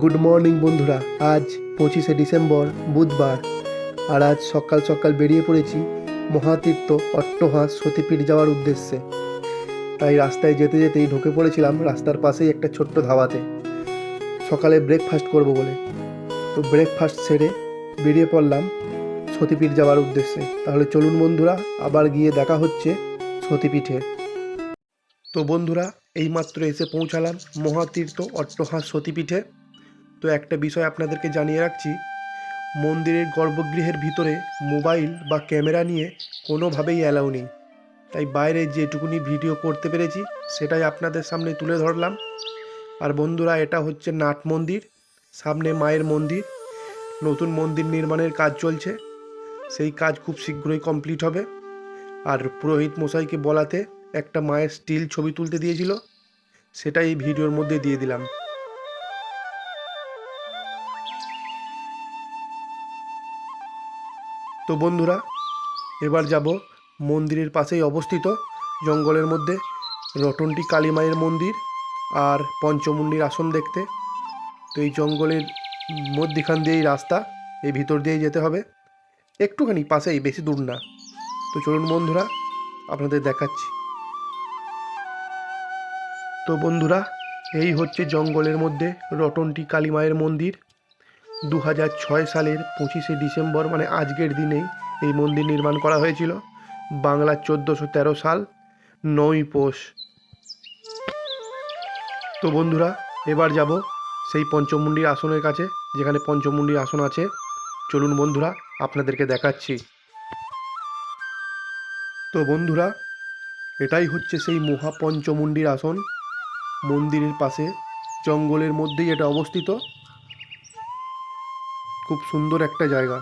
Good morning বন্ধুরা। আজ পঁচিশে ডিসেম্বর, বুধবার। আর আজ সকাল সকাল বেরিয়ে পড়েছি মহাতীর্থ অট্টহাস সতীপীঠ যাওয়ার উদ্দেশ্যে। তাই রাস্তায় যেতে যেতেই ঢুকে পড়েছিলাম রাস্তার পাশেই একটা ছোট্ট ধাবাতে। সকালে ব্রেকফাস্ট করব বলে। তো ব্রেকফাস্ট সেরে বেরিয়ে পড়লাম সতীপীঠ যাওয়ার উদ্দেশ্যে। তাহলে চলুন বন্ধুরা, আবার গিয়ে দেখা হচ্ছে সতীপীঠে। তো বন্ধুরা, এইমাত্র এসে পৌঁছালাম মহাতীর্থ অট্টহাস সতীপীঠে। তো একটা বিষয় আপনাদেরকে জানিয়ে রাখছি। মন্দিরের গর্ভগৃহের ভিতরে মোবাইল বা ক্যামেরা নিয়ে কোনোভাবেই অ্যালাউ নেই। তাই বাইরে যেটুকুনি ভিডিও করতে পেরেছি, সেটাই আপনাদের সামনে তুলে ধরলাম। আর বন্ধুরা, এটা হচ্ছে নাট মন্দির, সামনে মায়ের মন্দির। নতুন মন্দির নির্মাণের কাজ চলছে। সেই কাজ খুব শীঘ্রই কমপ্লিট হবে। আর পুরোহিত মশাইকে বলাতে একটা মায়ের স্টিল ছবি তুলতে দিয়েছিল। সেটাই ভিডিওর মধ্যে দিয়ে দিলাম। তো বন্ধুরা, এবার যাব মন্দিরের পাশেই অবস্থিত জঙ্গলের মধ্যে রটন্টি কালী মায়ের মন্দির আর পঞ্চমুণ্ডির আসন দেখতে। তো এই জঙ্গলের মধ্যিখান দিয়েই রাস্তা, এই ভিতর দিয়েই যেতে হবে। একটুখানি পাশেই, বেশি দূর না। তো চলুন বন্ধুরা, আপনাদের দেখাচ্ছি। তো বন্ধুরা, এই হচ্ছে জঙ্গলের মধ্যে রটন্টি কালী মায়ের মন্দির। দু হাজার ছয় সালের পঁচিশে ডিসেম্বর মানে আজকের দিনেই এই মন্দির নির্মাণ করা হয়েছিল। বাংলার চোদ্দোশো তেরো সাল, নয় পৌষ। তো বন্ধুরা, এবার যাব সেই পঞ্চমুণ্ডির আসনের কাছে, যেখানে পঞ্চমুণ্ডির আসন আছে। চলুন বন্ধুরা, আপনাদেরকে দেখাচ্ছি। তো বন্ধুরা, এটাই হচ্ছে সেই মহাপঞ্চমুণ্ডির আসন। মন্দিরের পাশে, জঙ্গলের মধ্যেই এটা অবস্থিত। খুব সুন্দর একটা জায়গা।